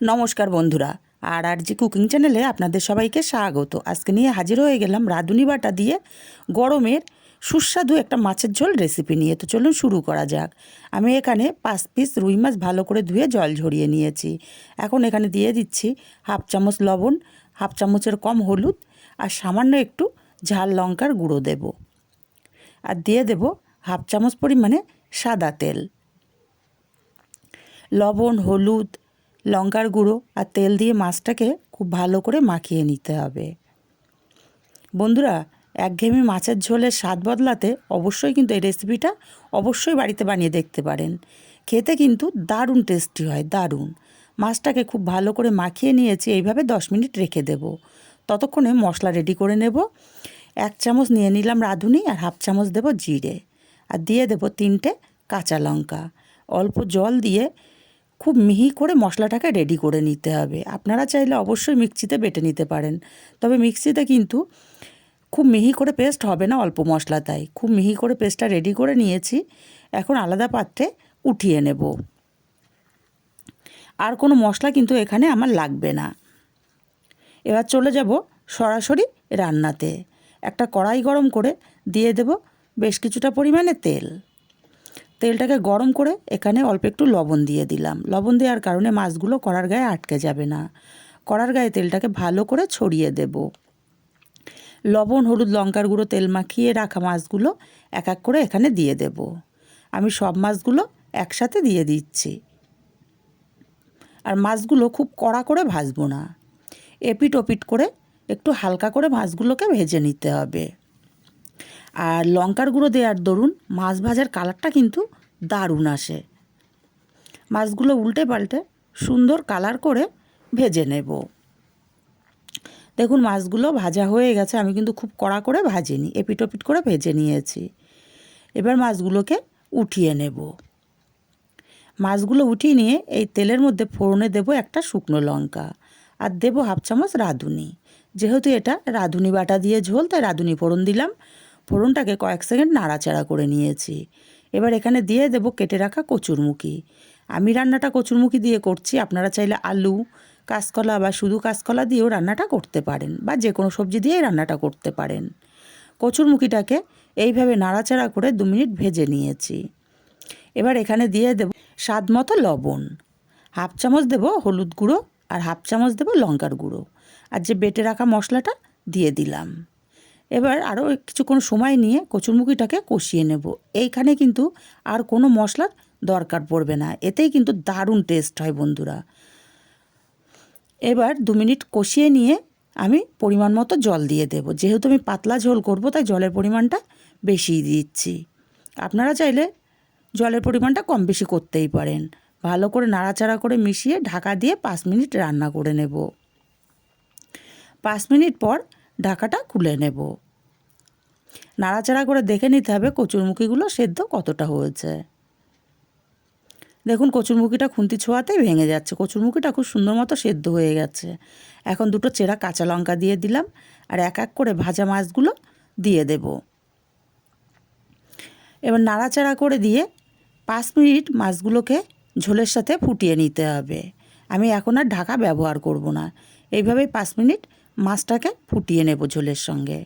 নমস্কার বন্ধুরা আর আর জি কুকিং চ্যানেলে আপনাদের সবাইকে স্বাগত। আজকে নিয়ে হাজির হয়ে গেলাম রাঁধুনি বাটা দিয়ে গরমের সুস্বাদু একটা মাছের ঝোল রেসিপি নিয়ে। তো চলুন শুরু করা যাক। আমি এখানে পাঁচ পিস রুই মাছ ভালো করে ধুয়ে জল ঝরিয়ে নিয়েছি। এখন এখানে দিয়ে দিচ্ছি হাফ চামচ লবণ, হাফ চামচের কম হলুদ আর সামান্য একটু ঝাল লঙ্কার গুঁড়ো দেব। আর দিয়ে দেব হাফ চামচ পরিমাণে সাদা তেল। লবণ, হলুদ লঙ্কার গুঁড়ো আর তেল দিয়ে মাছটাকে খুব ভালো করে মাখিয়ে নিতে হবে। বন্ধুরা, একঘেয়েমি মাছের ঝোলের স্বাদ বদলাতে অবশ্যই কিন্তু এই রেসিপিটা অবশ্যই বাড়িতে বানিয়ে দেখতে পারেন। খেতে কিন্তু দারুণ টেস্টি হয়, দারুণ। মাছটাকে খুব ভালো করে মাখিয়ে নিয়েছি, এইভাবে দশ মিনিট রেখে দেব। ততক্ষণে মশলা রেডি করে নেব। এক চামচ নিয়ে নিলাম রাঁধুনি আর হাফ চামচ দেব জিরে। আর দিয়ে দেব তিনটে কাঁচা লঙ্কা। অল্প জল দিয়ে খুব মিহি করে মশলাটাকে রেডি করে নিতে হবে। আপনারা চাইলে অবশ্যই মিক্সিতে বেটে নিতে পারেন। তবে মিক্সিতে কিন্তু খুব মিহি করে পেস্ট হবে না অল্প মশলা তাই। খুব মিহি করে পেস্টটা রেডি করে নিয়েছি। এখন আলাদা পাত্রে উঠিয়ে নেব। আর কোনো মশলা কিন্তু এখানে আমার লাগবে না। এবার চলে যাব সরাসরি রান্নাতে। একটা কড়াই গরম করে দিয়ে দেব বেশ কিছুটা পরিমাণে তেল। তেলটাকে গরম করে এখানে অল্প একটু লবণ দিয়ে দিলাম। লবণ দেওয়ার কারণে মাছগুলো কড়ার গায়ে আটকে যাবে না। কড়ার গায়ে তেলটাকে ভালো করে ছড়িয়ে দেব। লবণ, হলুদ, লঙ্কার গুঁড়ো, তেল মাখিয়ে রাখা মাছগুলো এক এক করে এখানে দিয়ে দেব। আমি সব মাছগুলো একসাথে দিয়ে দিচ্ছি। আর মাছগুলো খুব কড়া করে ভাজবো না। এপিট ওপিট করে একটু হালকা করে মাছগুলোকে ভেজে নিতে হবে। আর লঙ্কার গুঁড়ো দেওয়ার দরুন মাছ ভাজার কালারটা কিন্তু দারুণ আসে। মাছগুলো উল্টে পাল্টে সুন্দর কালার করে ভেজে নেব। দেখুন, মাছগুলো ভাজা হয়ে গেছে। আমি কিন্তু খুব কড়া করে ভাজিনি এপিট ওপিট করে ভেজে নিয়েছি। এবার মাছগুলোকে উঠিয়ে নেব। মাছগুলো উঠিয়ে নিয়ে এই তেলের মধ্যে ফোড়নে দেব একটা শুকনো লঙ্কা আর দেব হাফ চামচ রাঁধুনি। যেহেতু এটা রাঁধুনি বাটা দিয়ে ঝোল, তাই রাঁধুনি ফোড়ন দিলাম। ফোড়নটাকে কয়েক সেকেন্ড নাড়াচাড়া করে নিয়েছি। এবার এখানে দিয়ে দেব কেটে রাখা কচুরমুখী। আমি রান্নাটা কচুরমুখী দিয়ে করছি, আপনারা চাইলে আলু, কাঁচকলা বা শুধু কাঁচকলা দিয়েও রান্নাটা করতে পারেন বা যে কোনো সবজি দিয়েই রান্নাটা করতে পারেন। কচুরমুখীটাকে এইভাবে নাড়াচাড়া করে দু মিনিট ভেজে নিয়েছি। এবার এখানে দিয়ে দেব স্বাদ মতো লবণ। হাফ চামচ দেব হলুদ গুঁড়ো আর হাফ চামচ দেব লঙ্কার গুঁড়ো। আর যে বেটে রাখা মশলাটা দিয়ে দিলাম। এবার আরও কিছুক্ষণ সময় নিয়ে কচুরমুখিটাকে কষিয়ে নেব। এইখানে কিন্তু আর কোনো মশলার দরকার পড়বে না। এতেই কিন্তু দারুণ টেস্ট হয় বন্ধুরা। এবার দু মিনিট কষিয়ে নিয়ে আমি পরিমাণ মতো জল দিয়ে দেব। যেহেতু আমি পাতলা ঝোল করব, তাই জলের পরিমাণটা বেশি দিচ্ছি। আপনারা চাইলে জলের পরিমাণটা কম বেশি করতেই পারেন। ভালো করে নাড়াচাড়া করে মিশিয়ে ঢাকা দিয়ে পাঁচ মিনিট রান্না করে নেব। পাঁচ মিনিট পর ঢাকাটা খুলে নেব। নাড়াচাড়া করে দেখে নিতে হবে কচুরমুখিগুলো সেদ্ধ কতটা হয়েছে। দেখুন, কচুরমুখিটা খুন্তি ছোঁয়াতেই ভেঙে যাচ্ছে। কচুরমুখিটা খুব সুন্দর মতো সেদ্ধ হয়ে গেছে। এখন দুটো চেরা কাঁচা লঙ্কা দিয়ে দিলাম আর এক এক করে ভাজা মাছগুলো দিয়ে দেব। এবার নাড়াচাড়া করে দিয়ে পাঁচ মিনিট মাছগুলোকে ঝোলের সাথে ফুটিয়ে নিতে হবে। আমি এখন আর ঢাকা ব্যবহার করব না। এইভাবেই পাঁচ মিনিট মাছটাকে ফুটিয়ে নেব ঝোলের সঙ্গে।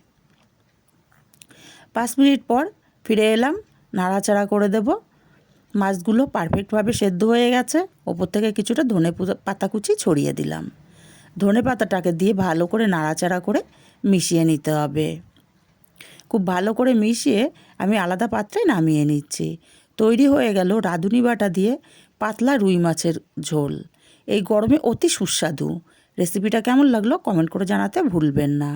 পাঁচ মিনিট পর ফিরে এলাম, নাড়াচাড়া করে দেব। মাছগুলো পারফেক্টভাবে সেদ্ধ হয়ে গেছে। ওপর থেকে কিছুটা ধনে পাতা কুচি ছড়িয়ে দিলাম। ধনে পাতাটাকে দিয়ে ভালো করে নাড়াচাড়া করে মিশিয়ে নিতে হবে। খুব ভালো করে মিশিয়ে আমি আলাদা পাত্রে নামিয়ে নিচ্ছি। তৈরি হয়ে গেল রাঁধুনি বাটা দিয়ে পাতলা রুই মাছের ঝোল। এই গরমে অতি সুস্বাদু। রেসিপিটা কেমন লাগল? কমেন্ট করে জানাতে ভুলবেন না।